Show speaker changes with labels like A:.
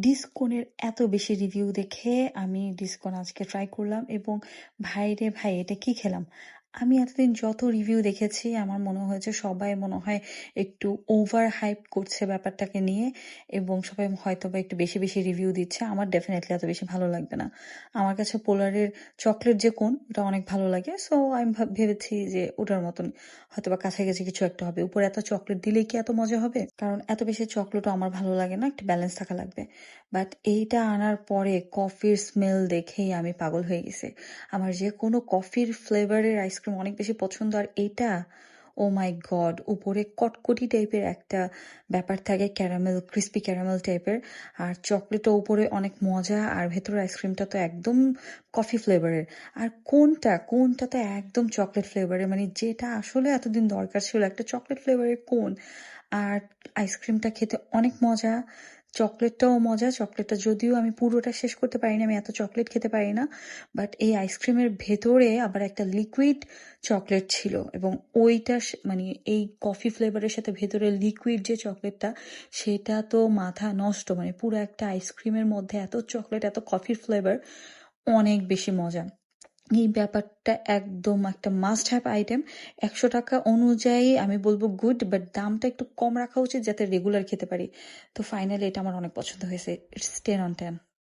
A: ডিসকনের এত বেশি রিভিউ দেখে আমি ডিসকন আজকে ট্রাই করলাম এবং ভাই রে ভাই, এটা কি খেলাম? আমি এতদিন যত রিভিউ দেখেছি, আমার মনে হয়েছে সবাই মনে হয় একটু ওভার হাইপ করছে ব্যাপারটাকে নিয়ে এবং সবাই হয়তো বা একটু বেশি বেশি রিভিউ দিচ্ছে। আমার ডেফিনেটলি এত বেশি ভালো লাগবে না। আমার কাছে পোলারের চকলেট যে কোন, ওটা অনেক ভালো লাগে। সো আমি ভাব- ভেবেছি যে ওটার মতন হয়তো বা কাছাকাছি কিছু একটা হবে। উপরে এত চকলেট দিলেই কি এত মজা হবে? কারণ এত বেশি চকলেটও আমার ভালো লাগে না, একটু ব্যালেন্স থাকা লাগবে। বাট এইটা আনার পরে কফির স্মেল দেখেই আমি পাগল হয়ে গেছি। আমার যে কোনো কফির ফ্লেভারের আইসক্রিম অনেক বেশি পছন্দ। আর এটা, ও মাই গড, উপরে কটকটি টাইপের একটা ব্যাপার থাকে, ক্যারামেল, ক্রিস্পি ক্যারামেল টাইপের। আর চকলেটও উপরে অনেক মজা, আর ভেতরের আইসক্রিমটা তো একদম কফি ফ্লেভারের। আর কোনটা কোনটা তো একদম চকলেট ফ্লেভারের? মানে যেটা আসলে এতদিন দরকার ছিল, একটা চকলেট ফ্লেভারের কোন? আর আইসক্রিমটা খেতে অনেক মজা চকলেটটাও মজা, চকলেটটা যদিও আমি পুরোটা শেষ করতে পারি না আমি এত চকলেট খেতে পারি না বাট এই আইসক্রিমের ভেতরে আবার একটা লিকুইড চকলেট ছিল এবং ওইটা মানে এই কফি ফ্লেভারের সাথে ভেতরে লিকুইড যে চকলেটটা, সেটা তো মাথা নষ্ট মানে পুরো একটা আইসক্রিমের মধ্যে এত চকলেট, এত কফির ফ্লেভার অনেক বেশি মজা। এই ব্যাপারটা একদম একটা মাস্ট হ্যাভ আইটেম একশো টাকা অনুযায়ী আমি বলব গুড বাট দামটা একটু কম রাখা উচিত যাতে রেগুলার খেতে পারি। তো ফাইনালি এটা আমার অনেক পছন্দ হয়েছে। It's ten on ten